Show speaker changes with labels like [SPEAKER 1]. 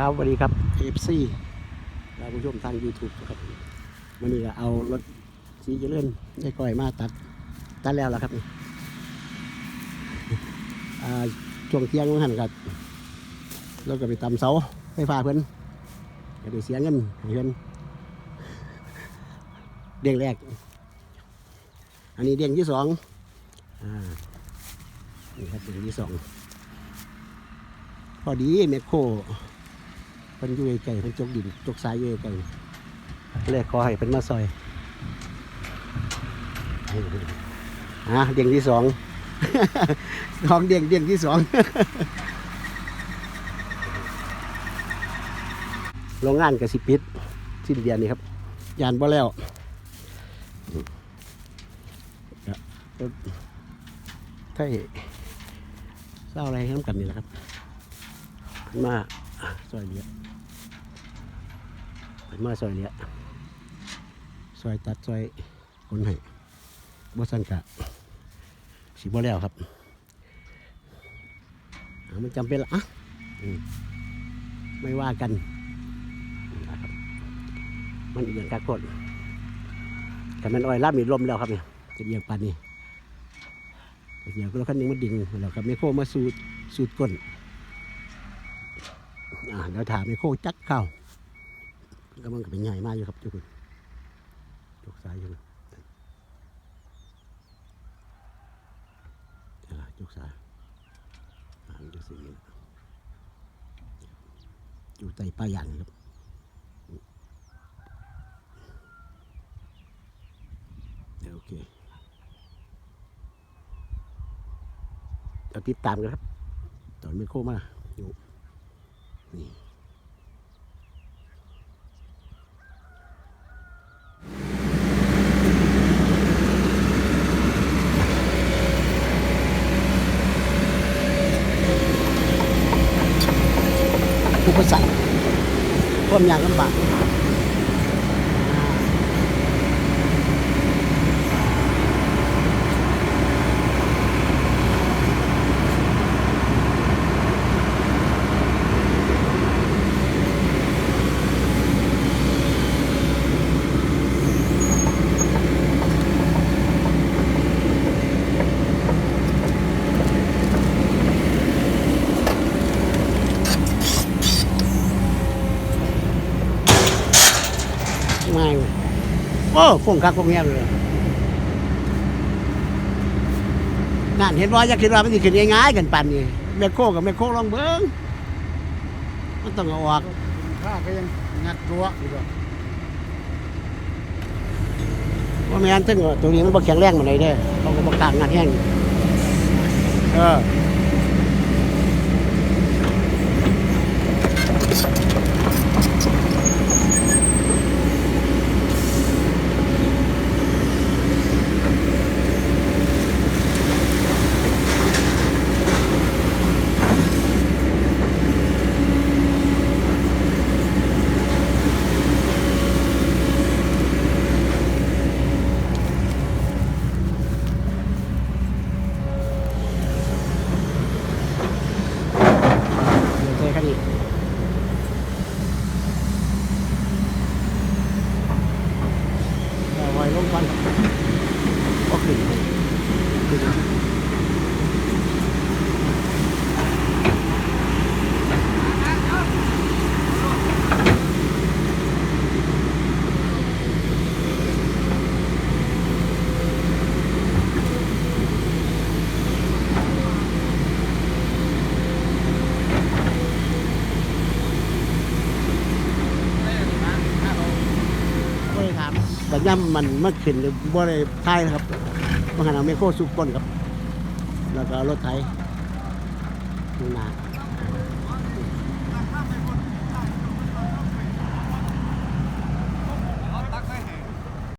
[SPEAKER 1] ครับสวัสดีครับ FC เราผู้ชมทาง YouTube ครับวันนี้ก็เอารถสีเจริญได้ก่อยมาตัด ตัดแล้วล่ะครับนี่ช่วงเที่ยงวันหันกับราก็ไปตำเสาไฟฟ้าเพิ่อนก็ได้เสียเงินเพิ่อนเด้งแรก อันนี้เด้งที่สองอ่านี่ครับเด้งที่สองพอดีแมคโคร เพิ่นอยู่ไกลๆเพิ่นจกดินจกสายอยู่ไกลๆเลยขอให้เพิ่นมาซอยอะเดียงที่สองสองเดียงเดียงที่สองโรงงานกสิปิดสิ้นเดือนนี้ครับยานบ่แล้วก็ใช่เศร้าอะไรน้ำกันนี่แหละครับเพิ่นมา ซอยเหลียเพิ่นมาซอยเหลียซอยตัดซอยคนให้บ่สันกะสิบ่แล้วครับมันจำเป็นละอะไม่ว่ากันนะครับมันเอียงกักคนแต่มันอ้อยล่ามีลมแล้วครับเนี่ยจะเอียงปานนี้เดี๋ยวเราคันหนึงมันดิ่งแล้วครับไม่โคมาสูดสูดก้น อ่าเดี๋ยวถามไอ้โคจักเข้าก็มันก็เป็นใหญ่มากอยู่ครับทุกคนยกสายอยู่อ่ายกสายอ่ามันจะสิ่งนี้อยู่ใต้ป้ายยางนี่ครับเดี๋ยวโอเคเราติดตามกันครับ ตอนไม่โคมาอยู่ นี่อุปสรรคความยากลำบาก ไม่โอ้ฟงคักฟงเงียบเลยนั่นเห็นว่าอยากคิดว่ามันจะขึ้นง่ายๆกันปันนี่แมคโครกับแมคโครลองเบิ้งมันต้องเอาออก
[SPEAKER 2] ข้าก็ยังงัดรั้วอยู่ด้วย
[SPEAKER 1] ว่าแม่นถึงว่าตัวนี้มันบ่แข็งแรงมาไหนเด้อเขาก็บ่กล้างานแห้งเออ เดี๋ยวเจอกันอีกเอาไว้ลงก่อนครับก็ขึ้นขึ้น บ่ได้ ถามแต่ย่ำมันเมันขึ้นหรือบ่ได้ทายนะครับมหันเอาไมโครสุกก้นครับ แล้วก็รถไถข้างหน้า